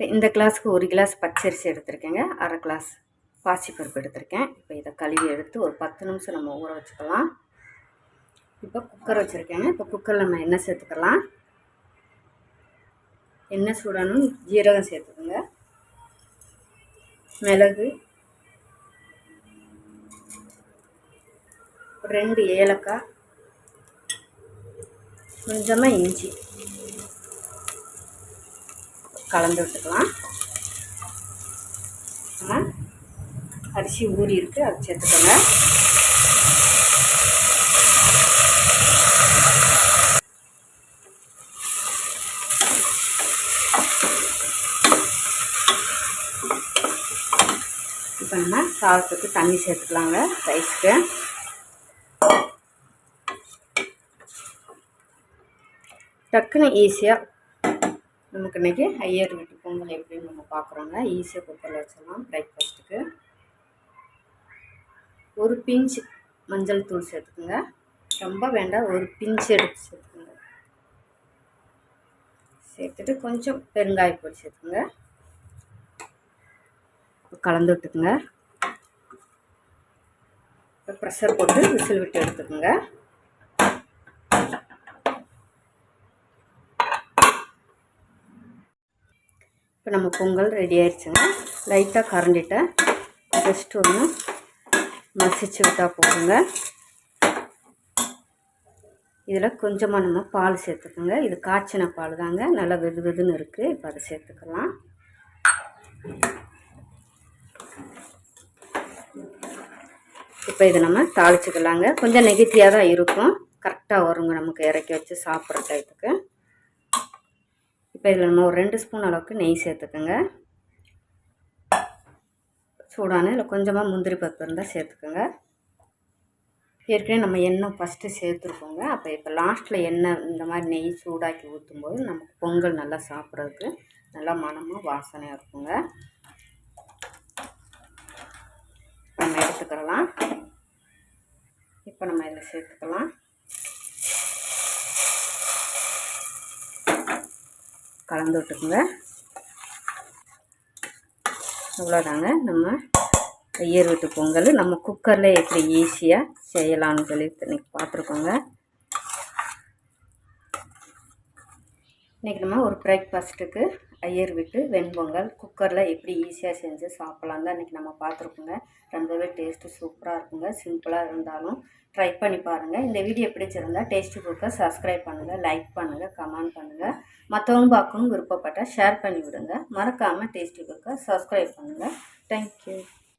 இப்போ இந்த கிளாஸுக்கு ஒரு கிளாஸ் பச்சரிசி எடுத்திருக்கேங்க. அரை கிளாஸ் பாசிப்பருப்பு எடுத்திருக்கேன். இப்போ இதை கழுவி எடுத்து ஒரு பத்து நிமிஷம் நம்ம ஊற வச்சுக்கலாம். இப்போ குக்கர் வச்சுருக்கேங்க. இப்போ குக்கரில் நம்ம எண்ணெய் சேர்த்துக்கலாம். எண்ணெய் சூடணும் ஜீரகம் சேர்த்துக்கோங்க. மிளகு. ரெண்டு ஏலக்காய். கொஞ்சமாக இஞ்சி. கலந்து விட்டுக்கலாம். நம்ம அரிசி ஊறி இருக்குது அதை சேர்த்துக்கோங்க. இப்போ நம்ம சாதத்துக்கு தண்ணி சேர்த்துக்கலாங்க ரைஸ்க்கு. டக்குன்னு ஈஸியாக நமக்கு இன்றைக்கி ஐயர் வீட்டு பொங்கல் எப்படின்னு நம்ம பார்க்குறோங்க. ஈஸியாக குக்கரில் வச்சிடலாம் பிரேக்ஃபாஸ்ட்டுக்கு ஒரு பிஞ்ச் மஞ்சள் தூள் சேர்த்துக்குங்க. ரொம்ப வேண்டாம் ஒரு பிஞ்ச் எடுத்து சேர்த்துக்குங்க. சேர்த்துட்டு கொஞ்சம் பெருங்காய பொடி சேர்த்துக்குங்க. கலந்து விட்டுக்குங்க. ப்ரெஷர் போட்டு விசில் விட்டு எடுத்துக்கோங்க. இப்போ நம்ம பொங்கல் ரெடி ஆயிடுச்சுங்க. லைட்டாக கரண்டிட்ட ஜஸ்ட் ஒன்று மசிச்சு விட்டால் போதுங்க. இதில் கொஞ்சமாக நம்ம பால் சேர்த்துக்கோங்க. இது காய்ச்சின பால் தாங்க. நல்லா வெது வெதுன்னு இருக்குது இப்போ அதை சேர்த்துக்கலாம். இப்போ இதை நம்ம தாளிச்சுக்கலாங்க. கொஞ்சம் நெகட்டிவாக தான் இருக்கும் கரெக்டாக வருங்க நமக்கு இறக்கி வச்சு சாப்பிட்ற டைத்துக்கு இப்போ இதில் நம்ம ஒரு ரெண்டு ஸ்பூன் அளவுக்கு நெய் சேர்த்துக்கோங்க. சூடான இல்லை கொஞ்சமாக முந்திரி பருப்பு இருந்தால் சேர்த்துக்கோங்க. ஏற்கனவே நம்ம எண்ணெய் ஃபஸ்ட்டு சேர்த்துருக்கோங்க. அப்போ இப்போ லாஸ்ட்டில் எண்ணெய் இந்த மாதிரி நெய் சூடாக்கி ஊற்றும்போது நமக்கு பொங்கல் நல்லா சாப்பிட்றதுக்கு நல்லா மனமாக வாசனையாக இருக்குங்க. நம்ம எடுத்துக்கிறலாம் இப்போ நம்ம இதில் சேர்த்துக்கலாம். கலந்து விட்டுக்குங்க. அவ்வளோதாங்க. நம்ம ஐயர் வீட்டு பொங்கல் நம்ம குக்கரில் எப்படி ஈஸியாக செய்யலாம்னு சொல்லி இன்றைக்கி பார்த்துருக்கோங்க. இன்றைக்கி நம்ம ஒரு பிரேக்ஃபாஸ்ட்டுக்கு ஐயர் வீட்டு வெண்பொங்கல் குக்கரில் எப்படி ஈஸியாக செஞ்சு சாப்பிட்லாம் தான் இன்றைக்கி நம்ம பார்த்துருக்கோங்க. ரொம்பவே டேஸ்ட்டு சூப்பராக இருக்குங்க. சிம்பிளாக இருந்தாலும் ட்ரை பண்ணி பாருங்கள் இந்த வீடியோ பிடிச்சிருந்தால் டேஸ்ட்டு குக்கர் சப்ஸ்கிரைப் பண்ணுங்கள் லைக் பண்ணுங்கள் கமெண்ட் பண்ணுங்கள் மற்றவங்க பார்க்கணும் விருப்பப்பட்டால் ஷேர் பண்ணி விடுங்க. மறக்காமல் டேஸ்ட்டு குக்கர் சப்ஸ்கிரைப் பண்ணுங்கள் தேங்க்யூ